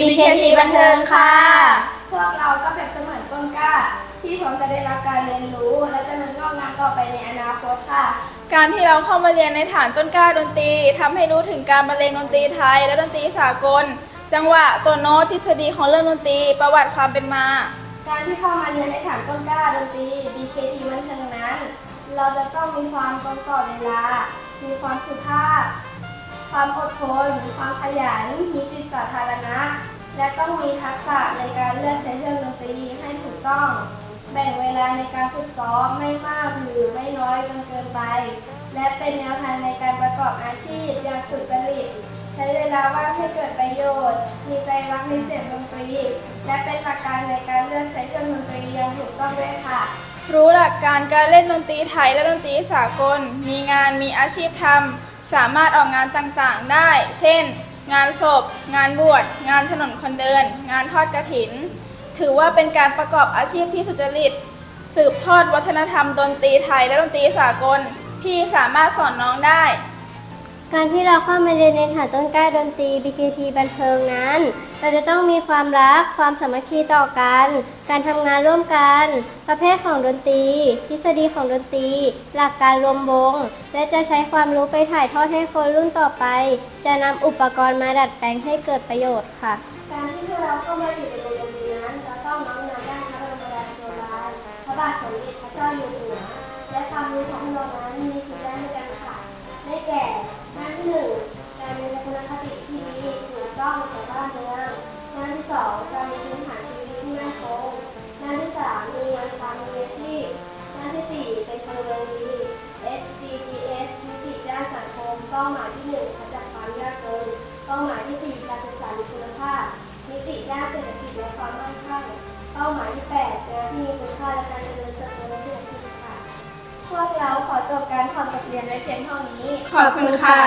BKT บันเทิงค่ะ พวกเราก็เปรียบเสมือนต้นกล้า ที่พร้อมจะได้รับการเรียนรู้ และเจะเริญงอกงามต่อไปในอนาคตค่ะ การที่เราเข้ามาเรียนในฐานต้นกล้าดนตรีทำให้รู้ถึงการบรรเลงดนตรีไทย และดนตรีสากล จังหวะตัวโน้ตทฤษฎีของเรื่องดนตรีประวัติความเป็นมา การที่เข้ามาเรียนในฐานต้นกล้าดนตรี BKT บันเทิงนั้น เราจะต้องมีความตรงต่อเวลา มีความสุภาพ ความอดทน ความขยัน มีจิตสาธารณะ และต้องมีทักษะในการเลือกใช้เครื่องดนตรีให้ถูกต้อง แบ่งเวลาในการฝึกซ้อมไม่มากหรือไม่น้อยจนเกินไป และเป็นแนวทางในการประกอบอาชีพอย่างสุจริต ใช้เวลาว่างให้เกิดประโยชน์ มีใจรักในเสียงดนตรี และเป็นหลักการในการเลือกใช้เครื่องดนตรีอย่างถูกต้องด้วยค่ะรู้หลักการการเล่นดนตรีไทยและดนตรีสากล มีงานมีอาชีพทำ สามารถออกงานต่างๆได้ เช่น งานศพ งานบวช งานถนนคนเดิน งานทอดกระถิน ถือว่าเป็นการประกอบอาชีพที่สุจริต สืบทอดวัฒนธรรมดนตรีไทยและดนตรีสากลที่สามารถสอนน้องได้ การที่เราเข้ามาเรียนในฐานต้นกล้าดนตรี BKT บันเทิงนั้น เราจะต้องมีความรัก ความสามัคคีต่อกัน การทำงานร่วมกัน ประเภทของดนตรี ทฤษฎีของดนตรี หลักการรวมวง และจะใช้ความรู้ไปถ่ายทอดให้คนรุ่นต่อไป จะนำอุปกรณ์มาดัดแปลงให้เกิดประโยชน์ค่ะ การที่พวกเราเข้ามาอยู่ในวงดนตรีนั้นเราต้องน้อมนำด้านพระบรมราโชวาทพระบาทสมเด็จพระเจ้าอยู่หัวและความรู้ของเรานั้นมีสี่ด้านด้วยกันค่ะได้แก่ เป้าหมายที่ 4 การศึกษามีคุณภาพ มิติด้านเศรษฐกิจและความมั่นคงเป้าหมายที่ 8 งานที่มีคุณค่าและการเจริญเติบโตในเศรษฐกิจค่ะ พวกเราขอจบการทำบทเรียนไว้เพียงเท่านี้ ขอบคุณค่ะ